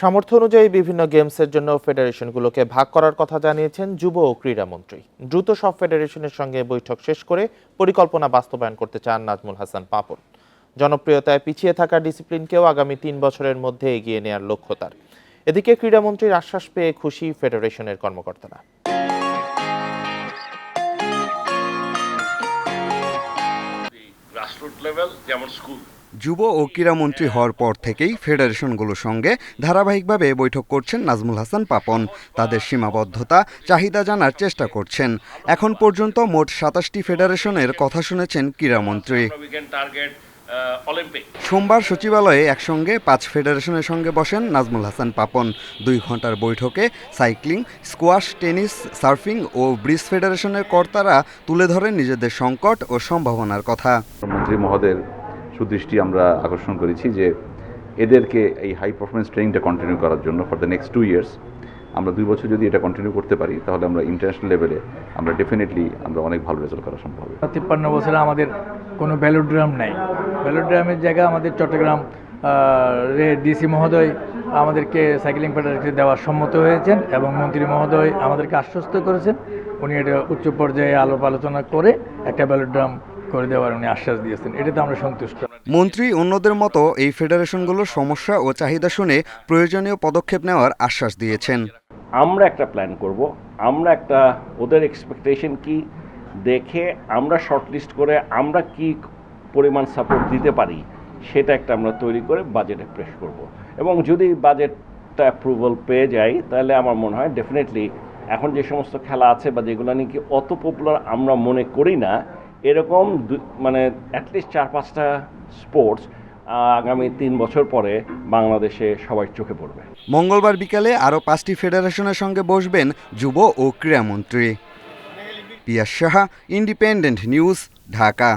সামর্থ্য অনুযায়ী বিভিন্ন গেমসের জন্য ফেডারেশনগুলোকে ভাগ করার কথা জানিয়েছেন যুব ও ক্রীড়ামন্ত্রী দ্রুত সব ফেডারেশনের সঙ্গে বৈঠক শেষ করে পরিকল্পনা বাস্তবায়ন করতে চান নাজমুল হাসান পাপন। জনপ্রিয়তায় পিছিয়ে থাকা ডিসিপ্লিনকেও আগামী তিন বছরের মধ্যে এগিয়ে নেয়ার লক্ষ্য তার। এদিকে ক্রীড়ামন্ত্রীর আশ্বাস পেয়ে খুশি ফেডারেশনের কর্মকর্তারা। গ্রাসরুট লেভেল যেমন স্কুল যুব ও ক্রীড়ামন্ত্রী হওয়ার পর থেকেই ফেডারেশনগুলোর সঙ্গে ধারাবাহিকভাবে বৈঠক করছেন নাজমুল হাসান পাপন। তাদের সীমাবদ্ধতা, চাহিদা জানার চেষ্টা করছেন। এখন পর্যন্ত মোট সাতাশটি ফেডারেশনের কথা শুনেছেন ক্রীড়ামন্ত্রী সোমবার সচিবালয়ে একসঙ্গে পাঁচ ফেডারেশনের সঙ্গে বসেন নাজমুল হাসান পাপন। দুই ঘণ্টার বৈঠকে সাইক্লিং, স্কোয়াশ, টেনিস, সার্ফিং ও ব্রিজ ফেডারেশনের কর্তারা তুলে ধরেন নিজেদের সংকট ও সম্ভাবনার কথা। মন্ত্রী মহোদয়ের সুদৃষ্টি আমরা আকর্ষণ করেছি যে এদেরকে এই হাই পারফরমেন্স ট্রেনিংটা কন্টিনিউ করার জন্য for the next two years আমরা দুই বছর যদি এটা কন্টিনিউ করতে পারি, তাহলে আমরা ইন্টারন্যাশনাল লেভেলে আমরা ডেফিনেটলি আমরা অনেক ভালো রেজাল্ট করা সম্ভব তিপ্পান্ন বছরে আমাদের কোনো ব্যালোড্রাম নাই। ব্যালোড্রামের জায়গা আমাদের চট্টগ্রাম ডিসি মহোদয় আমাদেরকে সাইকেলিং ফেডারেশন দেওয়ার সম্মত হয়েছেন এবং মন্ত্রী মহোদয় আমাদেরকে আশ্বস্ত করেছেন। উনি এটা উচ্চ পর্যায়ে আলোপ আলোচনা করে একটা ব্যালোড্রাম করে দেওয়ার উনি আশ্বাস দিয়েছেন। এটাতে আমরা সন্তুষ্ট। মন্ত্রী অন্যদের মতো এই ফেডারেশনগুলোর সমস্যা ও চাহিদা শুনে প্রয়োজনীয় পদক্ষেপ নেওয়ার আশ্বাস দিয়েছেন। আমরা একটা প্ল্যান করব। আমরা একটা ওদের এক্সপেকটেশন কি দেখে আমরা শর্টলিস্ট করে আমরা কি পরিমাণ সাপোর্ট দিতে পারি সেটা একটা আমরা তৈরি করে বাজেটে প্রেস করব। এবং যদি বাজেটটা অ্যাপ্রুভাল পেয়ে যাই তাহলে আমার মনে হয় ডেফিনেটলি এখন যে সমস্ত খেলা আছে বা যেগুলো নাকি অত পপুলার আমরা মনে করি না এরকম মানে অ্যাটলিস্ট চার, পাঁচটা স্পোর্টস আগামী তিন বছর পরে বাংলাদেশে সবাই চোখে পড়বে। মঙ্গলবার বিকালে আরও পাঁচটি ফেডারেশনের সঙ্গে বসবেন যুব ও ক্রীড়ামন্ত্রী। Piyas Saha independent news Dhaka.